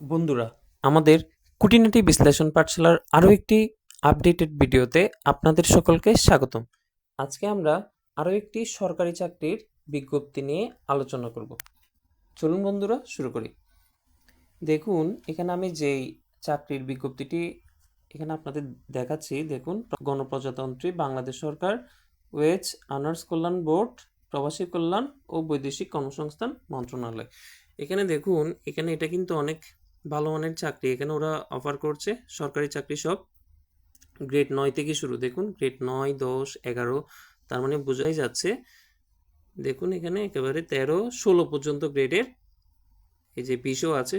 বন্ধুরা, আমাদের কুটিনাটি বিশ্লেষণ পাঠশালার আরও একটি আপডেটেড ভিডিওতে আপনাদের সকলকে স্বাগতম। আজকে আমরা আরও একটি সরকারি চাকরির বিজ্ঞপ্তি নিয়ে আলোচনা করব। চলুন বন্ধুরা, শুরু করি। দেখুন, এখানে আমি যেই চাকরির বিজ্ঞপ্তিটি এখানে আপনাদের দেখাচ্ছি, দেখুন, গণপ্রজাতন্ত্রী বাংলাদেশ সরকার, ওয়েজ আনার্স কল্যাণ বোর্ড, প্রবাসী কল্যাণ ও বৈদেশিক কর্মসংস্থান মন্ত্রণালয়। এখানে দেখুন, এখানে এটা কিন্তু অনেক ভালো মানের চাকরি এখানে ওরা অফার করছে, সরকারি চাকরি সব। গ্রেড নয় থেকে শুরু, দেখুন গ্রেড নয়, দশ, এগারো, তার মানে বোঝাই যাচ্ছে, দেখুন এখানে একেবারে তেরো, ষোলো পর্যন্ত গ্রেডের এই যে বিশও আছে,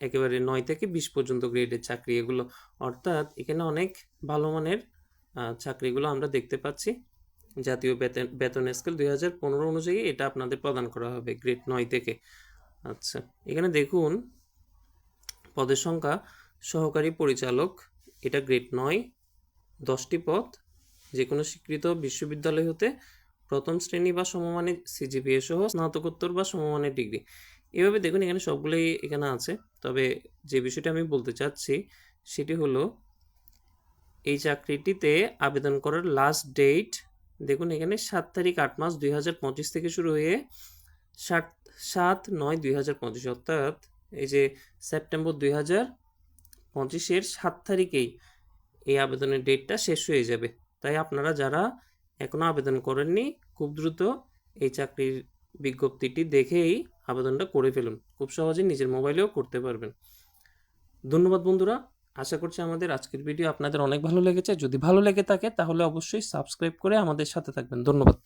একেবারে নয় থেকে বিশ পর্যন্ত গ্রেডের চাকরি এগুলো। অর্থাৎ এখানে অনেক ভালো মানের চাকরিগুলো আমরা দেখতে পাচ্ছি। জাতীয় বেতন বেতন স্কেল দুই হাজার পনেরো অনুযায়ী এটা আপনাদের প্রদান করা হবে গ্রেড নয় থেকে। আচ্ছা এখানে দেখুন পদের সংখ্যা সহকারী পরিচালক, এটা গ্রেড নয়, দশটি পদ যে কোনো স্বীকৃত বিশ্ববিদ্যালয় হতে প্রথম শ্রেণি বা সমমানের সিজিপিএ সহ স্নাতকোত্তর বা সমমানের ডিগ্রি। এভাবে দেখুন এখানে সবগুলোই এখানে আছে, তবে যে বিষয়টা আমি বলতে চাচ্ছি সেটি হলো এই চাকরিটিতে আবেদন করার লাস্ট ডেট দেখুন এখানে সাত তারিখ আট মাস দুই হাজার পঁচিশ থেকে শুরু হয়ে সাত সাত নয় দুই হাজার পঁচিশ, অর্থাৎ এই যে সেপ্টেম্বর দুই হাজার পঁচিশের সাত তারিখেই এই আবেদনের ডেটটা শেষ হয়ে যাবে। তাই আপনারা যারা এখনও আবেদন করেননি, খুব দ্রুত এই চাকরির বিজ্ঞপ্তিটি দেখেই আবেদনটা করে ফেলুন। খুব সহজে নিজের মোবাইলেও করতে পারবেন। ধন্যবাদ বন্ধুরা। আশা করছি আমাদের আজকের ভিডিও আপনাদের অনেক ভালো লেগেছে। যদি ভালো লেগে থাকে তাহলে অবশ্যই সাবস্ক্রাইব করে আমাদের সাথে থাকবেন। ধন্যবাদ।